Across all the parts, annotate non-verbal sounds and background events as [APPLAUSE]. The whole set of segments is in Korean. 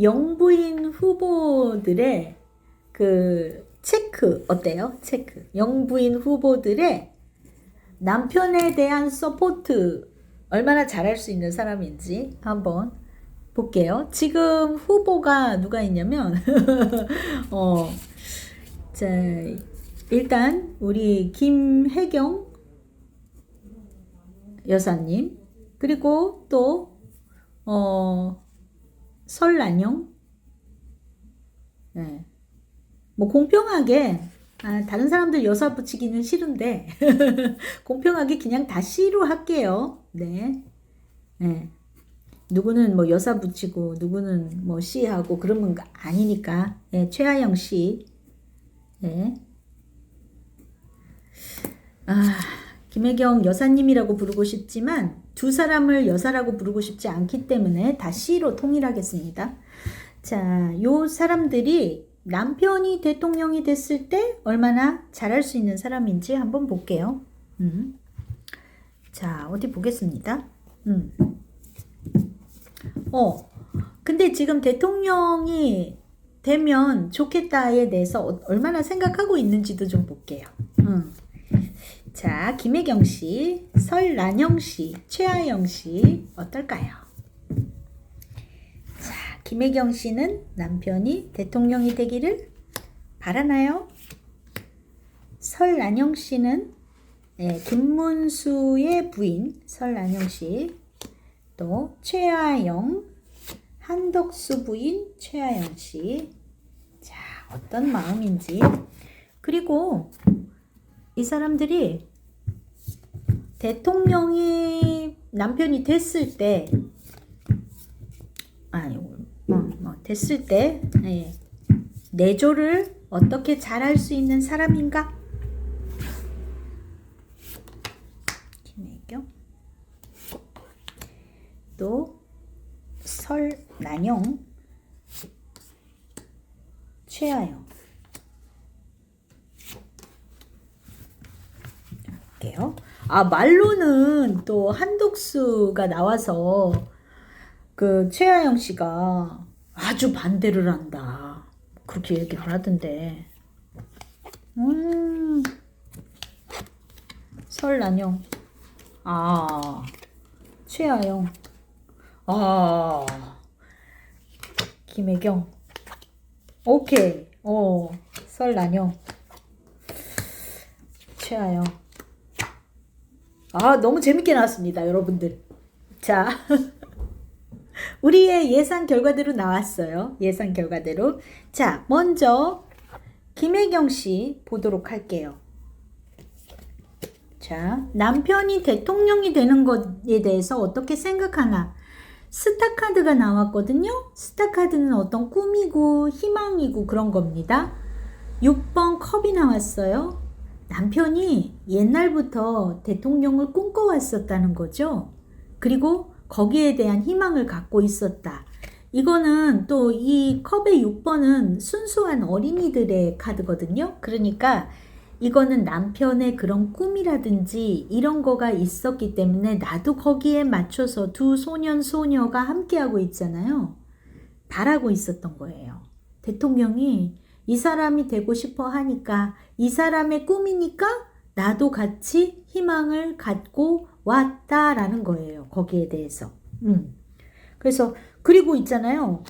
영부인 후보들의 그 체크 어때요? 체크. 영부인 후보들의 남편에 대한 서포트 얼마나 잘할 수 있는 사람인지 한번 볼게요. 지금 후보가 누가 있냐면 [LAUGHS] 어, 자, 일단 우리 김혜경 여사님 그리고 또 어, 설란영 네. 뭐 공평하게 아, 다른 사람들 여사 붙이기는 싫은데 [LAUGHS] 공평하게 그냥 다 C로 할게요. 네. 네. 누구는 뭐 여사 붙이고 누구는 뭐 C 하고 그러면 아니니까. 네, 최하영 씨. 네. 아, 김혜경 여사님이라고 부르고 싶지만 두 사람을 여사라고 부르고 싶지 않기 때문에 다 C로 통일하겠습니다. 자, 요 사람들이 남편이 대통령이 됐을 때 얼마나 잘할 수 있는 사람인지 한번 볼게요. 음. 자, 어디 보겠습니다. 음. 어, 근데 지금 대통령이 되면 좋겠다에 대해서 어- 얼마나 생각하고 있는지도 좀 볼게요. 음. 자, 김혜경 씨, 설란영 씨, 최하영 씨, 어떨까요? 자, 김혜경 씨는 남편이 대통령이 되기를 바라나요? 설란영 씨는 네, 김문수의 부인 설란영 씨, 또 최하영, 한덕수 부인 최하영 씨. 자, 어떤 마음인지. 그리고 이 사람들이 대통령이 남편이 됐을 때, 아니, 뭐, 뭐 됐을 때, 예, 내조를 어떻게 잘할 수 있는 사람인가? 또 설난영, 최하영. 볼게요. 아, 말로는 또 한독수가 나와서 그 최하영 씨가 아주 반대를 한다. 그렇게 얘기를 하던데. 음. 설난영. 아. 최하영. 아. 김혜경. 오케이. 어. 설난영. 최하영. 아, 너무 재밌게 나왔습니다, 여러분들. 자, [LAUGHS] 우리의 예상 결과대로 나왔어요. 예상 결과대로. 자, 먼저 김혜경 씨 보도록 할게요. 자, 남편이 대통령이 되는 것에 대해서 어떻게 생각하나? 스타카드가 나왔거든요. 스타카드는 어떤 꿈이고 희망이고 그런 겁니다. 6번 컵이 나왔어요. 남편이 옛날부터 대통령을 꿈꿔왔었다는 거죠. 그리고 거기에 대한 희망을 갖고 있었다. 이거는 또 이 컵의 6번은 순수한 어린이들의 카드거든요. 그러니까 이거는 남편의 그런 꿈이라든지 이런 거가 있었기 때문에 나도 거기에 맞춰서 두 소년, 소녀가 함께하고 있잖아요. 바라고 있었던 거예요. 대통령이 이 사람이 되고 싶어 하니까 이 사람의 꿈이니까 나도 같이 희망을 갖고 왔다라는 거예요. 거기에 대해서. 음. 그래서 그리고 있잖아요.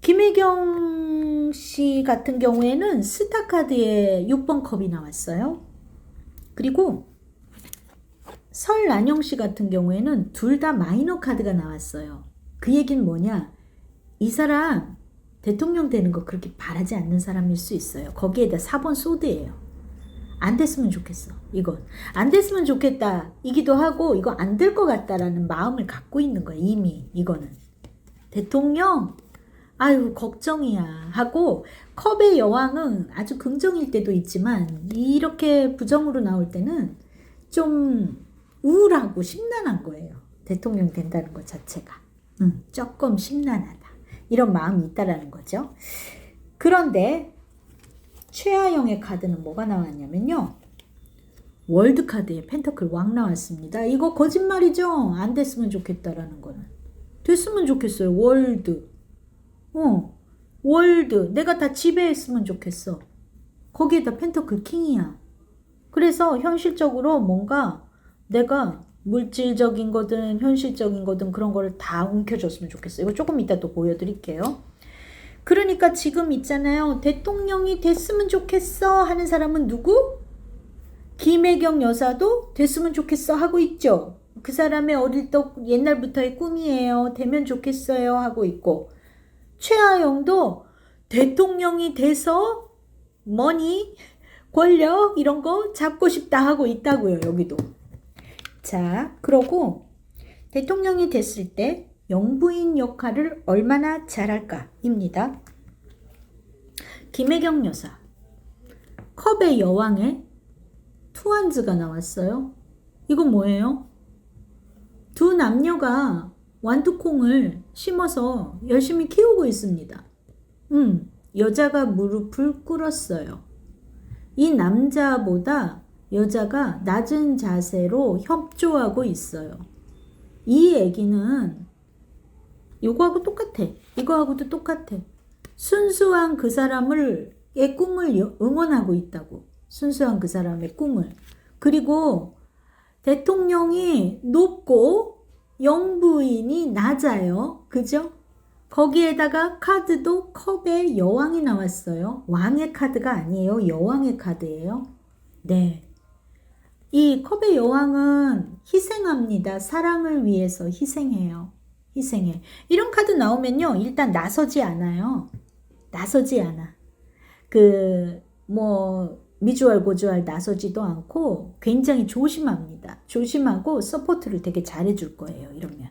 김혜경 씨 같은 경우에는 스타카드에 6번 컵이 나왔어요. 그리고 설난영 씨 같은 경우에는 둘 다 마이너 카드가 나왔어요. 그 얘기는 뭐냐? 이 사람 대통령 되는 거 그렇게 바라지 않는 사람일 수 있어요. 거기에다 4번 소드예요. 안 됐으면 좋겠어. 이건 안 됐으면 좋겠다. 이기도 하고 이거 안 될 것 같다라는 마음을 갖고 있는 거야. 이미 이거는 대통령 아유 걱정이야 하고 컵의 여왕은 아주 긍정일 때도 있지만 이렇게 부정으로 나올 때는 좀 우울하고 심란한 거예요. 대통령 된다는 것 자체가 음, 조금 심란하다. 이런 마음이 있다라는 거죠. 그런데 최하영의 카드는 뭐가 나왔냐면요. 월드 카드에 펜터클 왕 나왔습니다. 이거 거짓말이죠? 안 됐으면 좋겠다라는 거는. 됐으면 좋겠어요. 월드. 어, 월드. 내가 다 지배했으면 좋겠어. 거기에다 펜터클 킹이야. 그래서 현실적으로 뭔가 내가 물질적인 거든 현실적인 거든 그런 거를 다 움켜줬으면 좋겠어. 이거 조금 이따 또 보여드릴게요. 그러니까 지금 있잖아요. 대통령이 됐으면 좋겠어 하는 사람은 누구? 김혜경 여사도 됐으면 좋겠어 하고 있죠. 그 사람의 어릴 적 옛날부터의 꿈이에요. 되면 좋겠어요 하고 있고 최하영도 대통령이 돼서 머니, 권력 이런 거 잡고 싶다 하고 있다고요. 여기도. 자, 그러고 대통령이 됐을 때 영부인 역할을 얼마나 잘할까입니다. 김혜경 여사 컵의 여왕에 투한즈가 나왔어요. 이건 뭐예요? 두 남녀가 완두콩을 심어서 열심히 키우고 있습니다. 음, 여자가 무릎을 꿇었어요. 이 남자보다 여자가 낮은 자세로 협조하고 있어요. 이 얘기는 이거하고 똑같아. 이거하고도 똑같아. 순수한 그 사람을 의 꿈을 여- 응원하고 있다고. 순수한 그 사람의 꿈을. 그리고 대통령이 높고 영부인이 낮아요. 그죠? 거기에다가 카드도 컵에 여왕이 나왔어요. 왕의 카드가 아니에요. 여왕의 카드예요. 네. 이 컵의 여왕은 희생합니다. 사랑을 위해서 희생해요. 희생해. 이런 카드 나오면요. 일단 나서지 않아요. 나서지 않아. 그, 뭐, 미주알 고주알 나서지도 않고 굉장히 조심합니다. 조심하고 서포트를 되게 잘해줄 거예요. 이러면.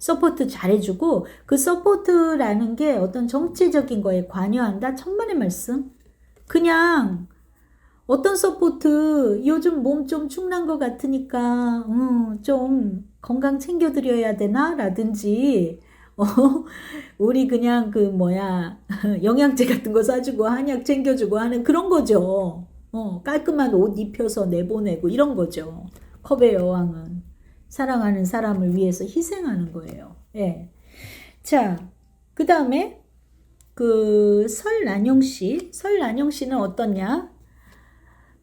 서포트 잘해주고 그 서포트라는 게 어떤 정치적인 거에 관여한다? 천만의 말씀. 그냥 어떤 서포트 요즘 몸 좀 축난 것 같으니까 음, 좀 건강 챙겨드려야 되나? 라든지 어, [LAUGHS] 우리 그냥 그 뭐야 [LAUGHS] 영양제 같은 거 사주고 한약 챙겨주고 하는 그런 거죠. 어, 깔끔한 옷 입혀서 내보내고 이런 거죠. 컵의 여왕은 사랑하는 사람을 위해서 희생하는 거예요. 예. 자, 그 다음에 그 설난영 씨, 설난영 씨는 어떻냐?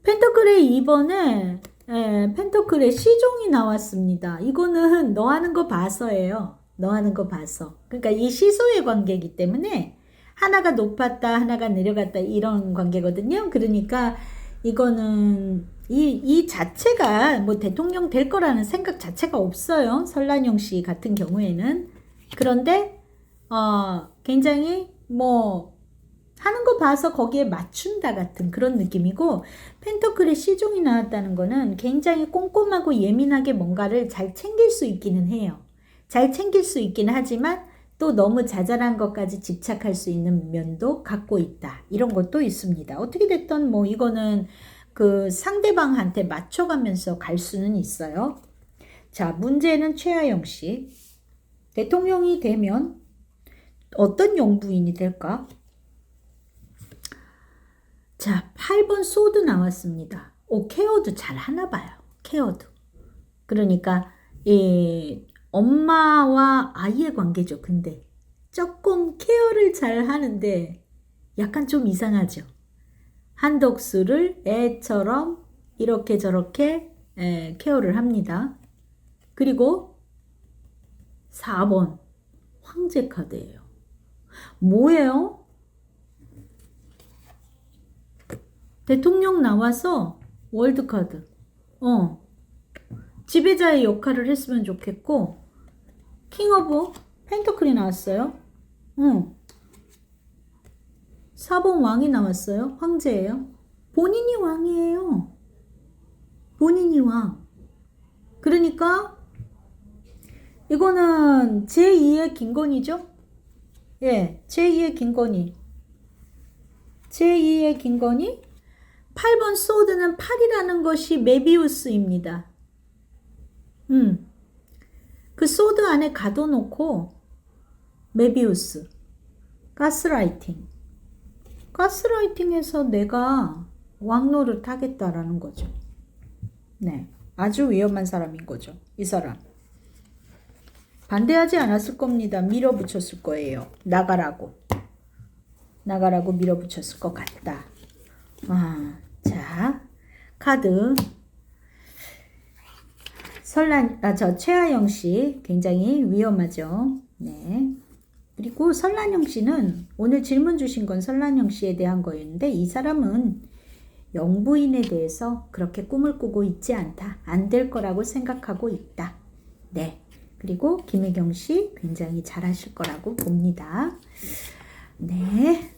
펜터클의 2번에 예, 펜터클의 시종이 나왔습니다. 이거는 너 하는 거 봐서예요. 너 하는 거 봐서. 그러니까 이 시소의 관계이기 때문에 하나가 높았다, 하나가 내려갔다 이런 관계거든요. 그러니까 이거는 이, 이 자체가 뭐 대통령 될 거라는 생각 자체가 없어요. 설란영 씨 같은 경우에는. 그런데, 어, 굉장히 뭐, 하는 거 봐서 거기에 맞춘다 같은 그런 느낌이고, 펜터클의 시종이 나왔다는 거는 굉장히 꼼꼼하고 예민하게 뭔가를 잘 챙길 수 있기는 해요. 잘 챙길 수 있긴 하지만 또 너무 자잘한 것까지 집착할 수 있는 면도 갖고 있다. 이런 것도 있습니다. 어떻게 됐든 뭐 이거는 그 상대방한테 맞춰가면서 갈 수는 있어요. 자, 문제는 최하영 씨. 대통령이 되면 어떤 영부인이 될까? 자, 8번 소드 나왔습니다. 오, 케어도 잘 하나 봐요. 케어도. 그러니까, 이, 엄마와 아이의 관계죠. 근데 조금 케어를 잘 하는데 약간 좀 이상하죠. 한덕수를 애처럼 이렇게 저렇게 에, 케어를 합니다. 그리고 4번 황제 카드예요. 뭐예요? 대통령 나와서 월드 카드. 어. 지배자의 역할을 했으면 좋겠고 킹 오브 펜터클이 나왔어요. 응. 4번 왕이 나왔어요. 황제예요. 본인이 왕이에요. 본인이 왕. 그러니까 이거는 제2의 김건희죠? 예, 제2의 김건희. 제2의 김건희. 8번 소드는 8이라는 것이 메비우스입니다. 음. 그 소드 안에 가둬놓고 메비우스 가스라이팅 가스라이팅해서 내가 왕노를 하겠다라는 거죠. 네. 아주 위험한 사람인 거죠. 이 사람. 반대하지 않았을 겁니다. 밀어붙였을 거예요. 나가라고. 나가라고 밀어붙였을 것 같다. 아, 자, 카드. 설란, 아, 저 최하영 씨 굉장히 위험하죠. 네. 그리고 설란영 씨는 오늘 질문 주신 건 설란영 씨에 대한 거였는데 이 사람은 영부인에 대해서 그렇게 꿈을 꾸고 있지 않다. 안 될 거라고 생각하고 있다. 네. 그리고 김혜경 씨 굉장히 잘하실 거라고 봅니다. 네.